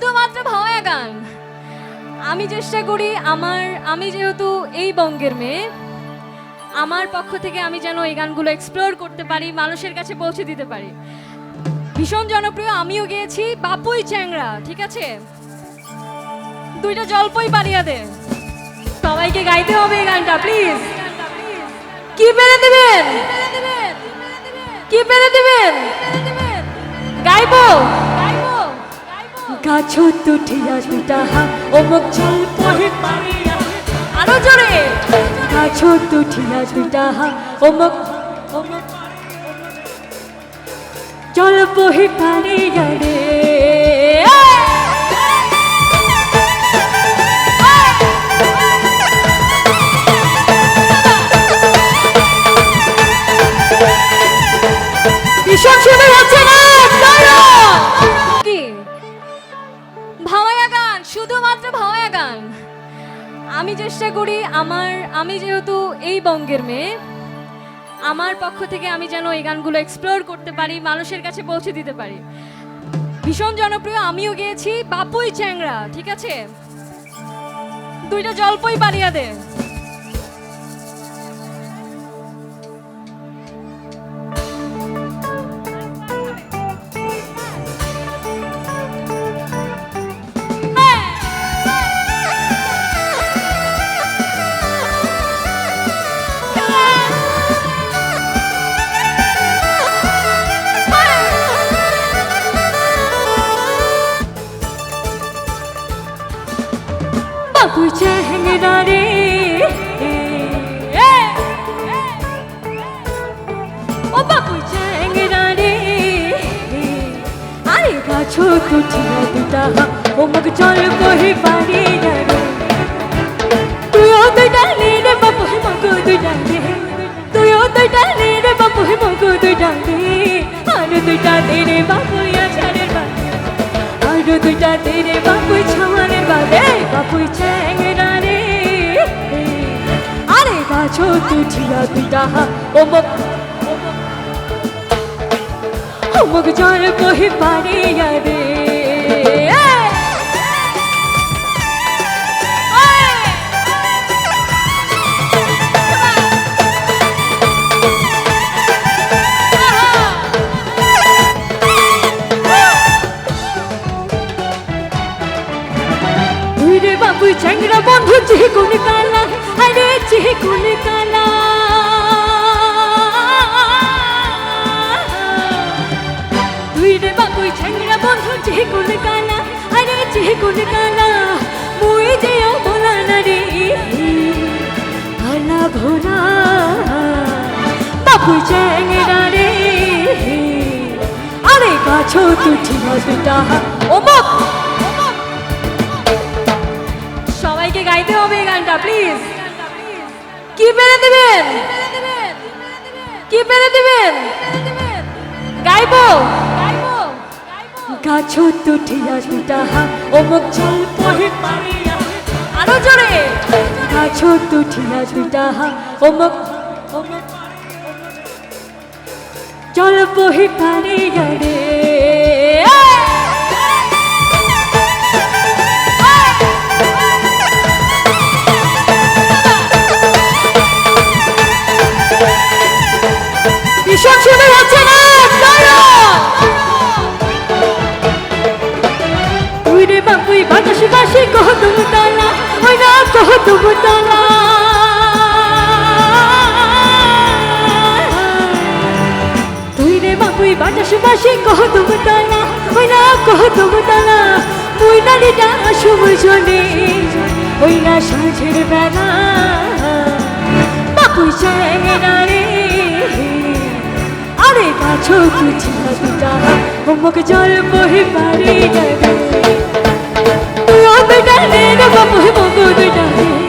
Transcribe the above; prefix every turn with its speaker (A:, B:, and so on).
A: শুধুমাত্র ভাওয়া গান। আমি চেষ্টা করি আমার, আমি যেহেতু এই বঙ্গের মেয়ে, আমার পক্ষ থেকে আমি যেন এই গানগুলো এক্সপ্লোর করতে পারি, মানুষের কাছে পৌঁছে দিতে পারি। ভীষণ জনপ্রিয়, আমিও গিয়েছি বাপুই চ্যাংরা ঠিক আছে? দুইটা জল্পই বাড়িয়া দে। সবাইকে গাইতে হবে এই গানটা প্লিজ কি পেরে দিবেন? কি পেরে দিবেন? গাইবো?
B: গাছ তুঠিয়া দুটাহা অমুক জল পহে পারিয়া
A: আরও জোরে।
B: গাছ তুঠিয়া দুটাহা অমুক অমুক জল পহে পানিয়া রে।
A: শুধুমাত্র ভাওয়া গান আমি চেষ্টা করি আমার, আমি যেহেতু এই বঙ্গের মেয়ে, আমার পক্ষ থেকে আমি যেন এই গানগুলো এক্সপ্লোর করতে পারি, মানুষের কাছে পৌঁছে দিতে পারি। ভীষণ জনপ্রিয়, আমিও গিয়েছি বাপুই চ্যাংরা ঠিক আছে? দুইটা জল্পই বাড়িয়া দে।
B: অমুক জল বহে পানিয়া রে তুইও দুইটা রে বাবু হে মগো দুইটা রে তুইও রে বাবু হে মগো দুইটা রে আর দুইটা রে বাবু আছাড়ের বাড়ি আর বাদে বাপুই চ্যাংরা রে আরে গাছো তুঠিয়া দুইটা ওমক ওমক জল বহে পানিয়া রে চ্যাংরা রে আরে গাছো তুঠি হসপিটা ওমক
A: সবাইকে গাইতে হবে এই গানটা, প্লিজ। কি পেরে দিবেন? কি পেরে দিবেন? গাইবো?
B: গাছ তুঠিয়া দুটাহা অমুক জল পহে পানিয়া
A: আরও জোরে।
B: গাছ তুঠিয়া দুটাহা অমুক জল পহে পানিয়া রে
A: ভীষণ সুন্দর হচ্ছে না? দাঁড়াও।
B: তুই রে বাপুই বাতাসে বাসে কহ তুমি তালা ওই না কহ তুমি তালা। বাপুই বাতাসে বাসে কহ তুমি তালা ওই না কহ তুমি তালা মুই নারীটা সময় জনে, ওই না সাঁঝের বেলা। বাপুই চ্যাংরা রে, আরে গাছ তুছিয়া দুটা অমুক জল বহে পারে যাবে। তুইও দুইটা রে হে মগো দুইটা রে